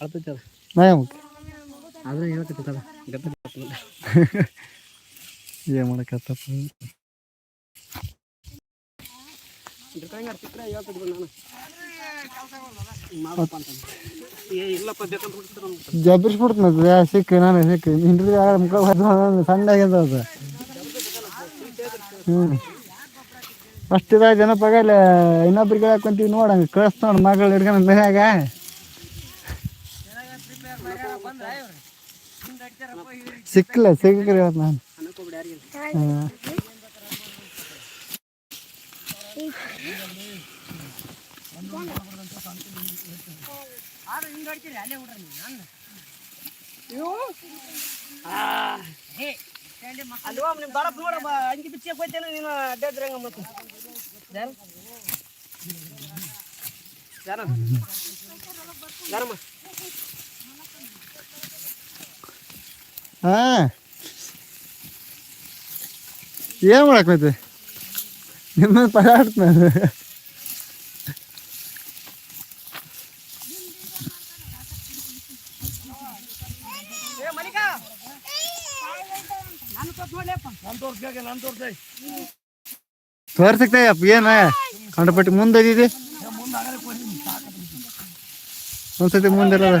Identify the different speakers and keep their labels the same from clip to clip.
Speaker 1: ಅಳ್ತೈತೆ ಅದು
Speaker 2: ನಯಮಕ್ಕೆ
Speaker 1: ಆದ್ರೆ ಗತ್ತ
Speaker 2: ಏನು ಮಾಡಕತ್ತಪ್ಪ?
Speaker 1: ನಮ್ಗೆ
Speaker 2: ಜಬ್ಬಿಸ್ಬಿಡ್ತನ ಸಿಕ್ಕ ನಾನು ಸಿಕ್ಕ. ಹಿಂಡ್ರಿ ಮುಖ ಸಣ್ಣ ಆಗ್ಯದ ಹ್ಞೂ ಫಸ್ಟ್ ಇದಾಗ ಜನಪಾಗ ಇಲ್ಲ ಇನ್ನೊಬ್ರಿಗೆ ಹಾಕೊಂತೀವಿ ನೋಡಂಗೆ ಕಳಿಸ್ ನೋಡಿ ಮಗಳು ಹಿಡ್ಕೊಂಡು ಮನ್ಯಾಗ ಸಿಕ್ಕಿಲ್ಲ ಸಿಕ್ಕ್ರಿ ಇವತ್ತು ನಾನು
Speaker 1: ಅನ್ನಕ್ಕೋಗ್ಬಿಡಿ ಯಾರಿಗೆ
Speaker 2: ಹಾಂ
Speaker 1: ಅಲ್ವಾ ನಿಮ್ಮ ದೊಡ್ಡಪ್ಪ ನೋಡಪ್ಪ ಅಂಗಿ ಬಿಚ್ಚಿ ಹೋಯ್ತೇನೆ ನೀನು ಅಡ್ಡಾದ್ರೆ ಹಂಗ ಮತ್ತೆ
Speaker 2: ಏನು ಮಾಡಕ್ಕೆ ನಿಮ್ಮ ಪದಾರ್ಥ ನಾನು
Speaker 1: ಏ ಮಲಿಕ ನಾನು ತೋರ್ಸ್ ನೋಡ್ಲಪ್ಪ ನಾನು ತೋರ್ಸ್ಬೇಕು ನಾನು ತೋರ್ಸೈ
Speaker 2: ತೋರ್ಸಕ್ತಾಯಪ್ಪ ಏನ? ಕಂಡಪಟ್ಟಿ ಮುಂದೆ ಇದ್ದಿದೆ ಒಂದ್ಸತಿ ಮುಂದೆ ಇರೋದು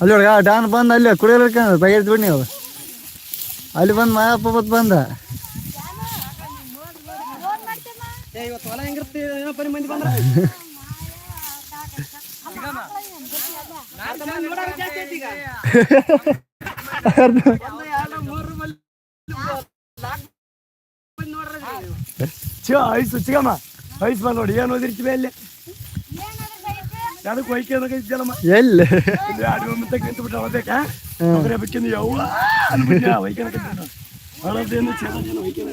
Speaker 2: ಅಲ್ಲಿ ಆ ಡಾನ್ ಬಂದ ಅಲ್ಲಿ ಕುಡಿಯಲಿಕ್ಕೆ ಬಗೆದ್ ಬಿಡಿ ನೀವು. ಅಲ್ಲಿ ಬಂದು ಮಾಯಪ್ಪ ಬತ್ ಬಂದ
Speaker 3: ಚಿಗ ಐಸು ಚಿಗಮ್ಮ. ಐಸ್ ಬಾ ನೋಡಿ ಏನು ಓದಿರ್ತೀವಿ ಅಲ್ಲಿ? ಅದಕ್ಕೆ ಹೊಯ್ಕೆ ಜಲಮ್ಮ
Speaker 2: ಎಲ್ಲಿ
Speaker 3: ಎರಡು ಮತ್ತೆ ಕಂತು ಬಿಟ್ಟು ಹೋಗ್ಬೇಕಾ ಅವರೇ ಬಿಟ್ಟಿಂದು ಯವ್ವ ಅಂದ್ಬಿಟ್ಟು ಹೊಯ್ಕೆ ಹಳದೇನು ಚೆನ್ನಾಗಿ ಹೊಯ್ಕೆ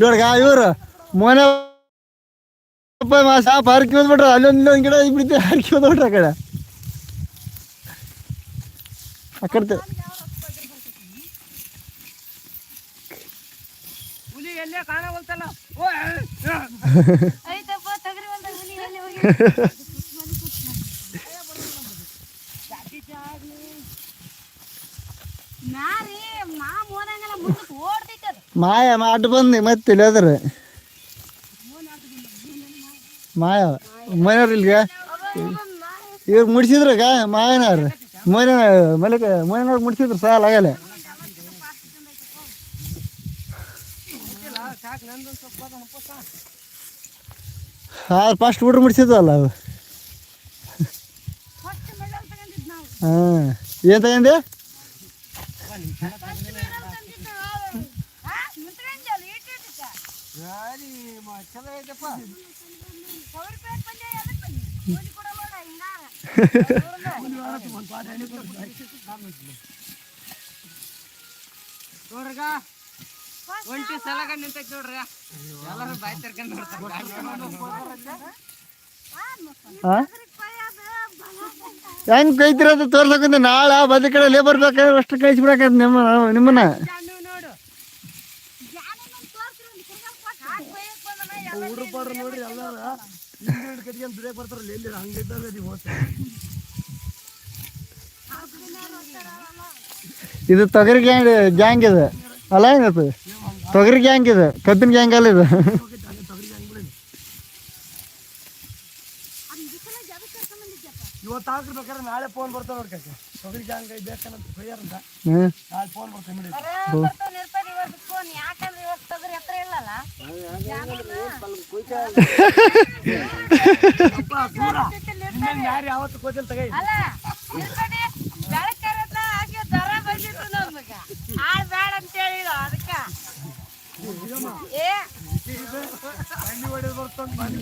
Speaker 2: ನೋಡ್ಗ ಇವ್ರು ಮೊನ್ನೆ ಸಾಪ ಹರ್ಕಿ ಬಂದ್ಬಿಟ್ರ ಅಲ್ಲೊಂದು ಇಲ್ಲೊಂದು ಗಿಡ ಬಿಡ್ತೀವಿ ಹರ್ಕಿ ಬಂದ್ಬಿಟ್ರ ಆ ಕಡೆ ಆ ಕಡೆ ಮಾಯ ಮಾ ಬಂದಿ ಬಂದು ಮತ್ತೆ ಇಲ್ಲಿ ಅದ್ರ ಮಾಯ ಮನೆಯವ್ರ ಇಲ್ಲಿಗೆ? ಇವ್ರು ಮುಡಿಸಿದ್ರಾಗ ಮಾಯನವ್ರು. ಮೊಯ್ನ ಮಲಿಕ ಮೊಯ್ನವ್ರು ಮುಡ್ಸಿದ್ರು ಸಾಲ ಆಗಲ್ಲ. ಹಾಂ ಫಸ್ಟ್ ಹುಡ್ರು ಮುಡ್ಸಿದ್ವಲ್ಲ
Speaker 4: ನಾವು.
Speaker 2: ಹಾಂ ಏನು ತಗೊಂಡೆ?
Speaker 4: ಫಸ್ಟ್
Speaker 1: ಒಂಟಿ ಸಲಗ ನಿಂತೈತಿ ನೋಡ್ರಿ. ಎಲ್ಲರೂ ಬಾಯಿ ತರ್ಕೊಂಡ್
Speaker 2: ಹೆಂಗ್ ಕೈತಿರ ಅಂತ ತೋರ್ಸಕಂತ ನಾಳೆ ಬದಿ ಕಡೆ ಲೇಬರ್ ಬೇಕಾದ್ರೆ ಅಷ್ಟು ಕಳಿಸಿ ಬಿಡಕ ನಿಮ್ಮ ನಿಮ್ಮನ್ನ? ಇದು ತೊಗರಿ ಗ್ಯಾಂಗ್ ಇದು. ಅಲ್ಲ ಏನದು? ತೊಗರಿ ಗ್ಯಾಂಗ್ ಇದು ಕಬ್ಬಿನ ಗ್ಯಾಂಗ್ ಅಲ್ಲ ಇದು.
Speaker 3: ಇವತ್ತು ಹಾಕಿರ್ಬೇಕಾದ್ರೆ ನಾಳೆ ಫೋನ್ ಬರ್ತಾವ ನೋಡಿ ಕಾಕ. ತೊಗರಿ ಗ್ಯಾಂಗ್ ಬೇಕಂತ ಪ್ರೇಯರ್ ಅಂತ. ನಾಳೆ ಫೋನ್ ಬರ್ತಾವೆ ಇನ್ನೇನು ಯಾರು ಯಾವತ್ತು ಕೋಚಲ್ ತಗೈ
Speaker 4: బండి పడేది వస్తుంది బండి.